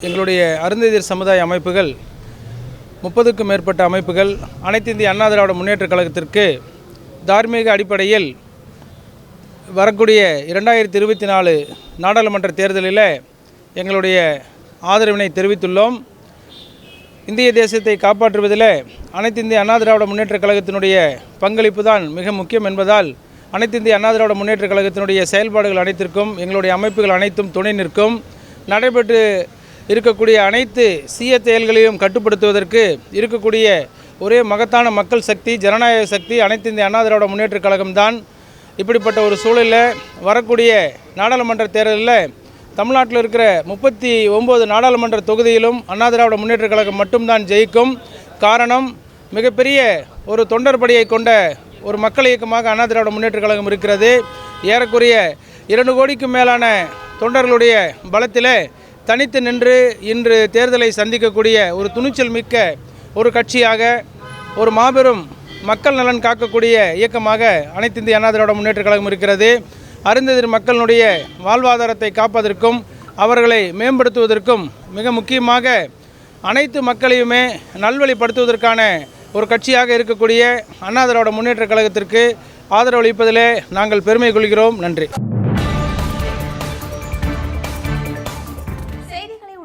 எங்களுடைய அருந்ததியர் சமுதாய அமைப்புகள் முப்பதுக்கும் மேற்பட்ட அமைப்புகள் அனைத்து இந்திய அண்ணா திராவிட முன்னேற்ற கழகத்திற்கு தார்மீக அடிப்படையில் வரக்கூடிய இரண்டாயிரத்தி இருபத்தி நாலு நாடாளுமன்ற தேர்தலில் எங்களுடைய ஆதரவினை தெரிவித்துள்ளோம். இந்திய தேசத்தை காப்பாற்றுவதில் அனைத்து இந்திய அண்ணா திராவிட முன்னேற்ற கழகத்தினுடைய பங்களிப்பு தான் மிக முக்கியம் என்பதால் அனைத்து இந்திய அண்ணா திராவிட முன்னேற்றக் கழகத்தினுடைய செயல்பாடுகள் அனைத்திற்கும் எங்களுடைய அமைப்புகள் அனைத்தும் துணை நிற்கும். நடைபெற்று இருக்கக்கூடிய அனைத்து சீய செயல்களையும் கட்டுப்படுத்துவதற்கு இருக்கக்கூடிய ஒரே மகத்தான மக்கள் சக்தி ஜனநாயக சக்தி அனைத்து இந்திய அண்ணா திராவிட முன்னேற்றக் கழகம்தான் இப்படிப்பட்ட ஒரு சூழலில் வரக்கூடிய நாடாளுமன்ற தேர்தலில் தமிழ்நாட்டில் இருக்கிற முப்பத்தி ஒம்பது நாடாளுமன்ற தொகுதியிலும் அண்ணா திராவிட முன்னேற்றக் கழகம் மட்டும்தான் ஜெயிக்கும். காரணம் மிகப்பெரிய ஒரு தொண்டர்படியை கொண்ட ஒரு மக்கள் இயக்கமாக அண்ணா திராவிட முன்னேற்றக் கழகம் இருக்கிறது. ஏறக்குறைய இரண்டு கோடிக்கும் மேலான தொண்டர்களுடைய பலத்திலே தனித்து நின்று இன்று தேர்தலை சந்திக்கக்கூடிய ஒரு துணிச்சல் மிக்க ஒரு கட்சியாக ஒரு மாபெரும் மக்கள் நலன் காக்கக்கூடிய இயக்கமாக அனைத்து இந்திய அண்ணா திராவிட முன்னேற்றக் கழகம் இருக்கிறது. அருந்ததிர் மக்களுடைய வாழ்வாதாரத்தை காப்பதற்கும் அவர்களை மேம்படுத்துவதற்கும் மிக முக்கியமாக அனைத்து மக்களையுமே நல்வழிப்படுத்துவதற்கான ஒரு கட்சியாக இருக்கக்கூடிய அண்ணா திராவிட முன்னேற்றக் கழகத்திற்கு ஆதரவளிப்பதிலே நாங்கள் பெருமை கொள்கிறோம். நன்றி.